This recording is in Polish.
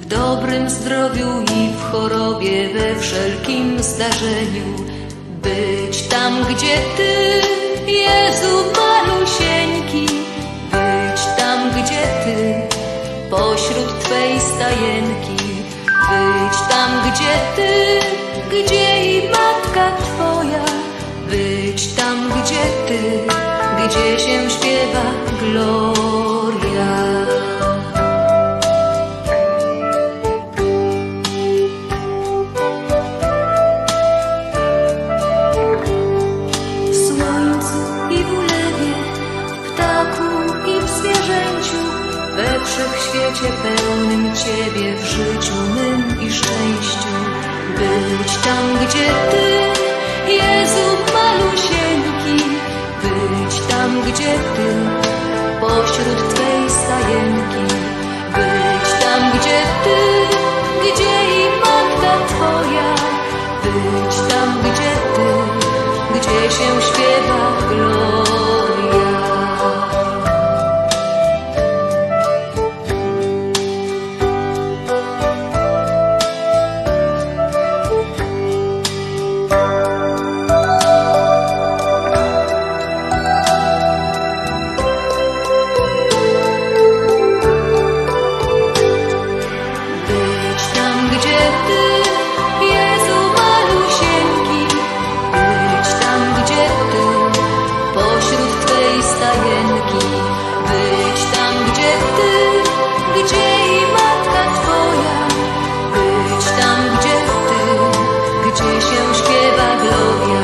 w dobrym zdrowiu i w chorobie, we wszelkim zdarzeniu. Być tam, gdzie Ty, Jezu malusieńki, być tam, gdzie Ty, pośród Twej stajenki. Być tam, gdzie Ty, gdzie i Matka Twoja, być tam, gdzie Ty, gdzie się śpiewa Gloria. We wszechświecie pełnym Ciebie, w życiu mym i szczęściu. Być tam, gdzie Ty, Jezu malusieńki, być tam, gdzie Ty, pośród Twej stajenki. Być tam, gdzie Ty, gdzie i Matka Twoja, być tam, gdzie Ty, gdzie się śpiewa się śpiewa Gloria.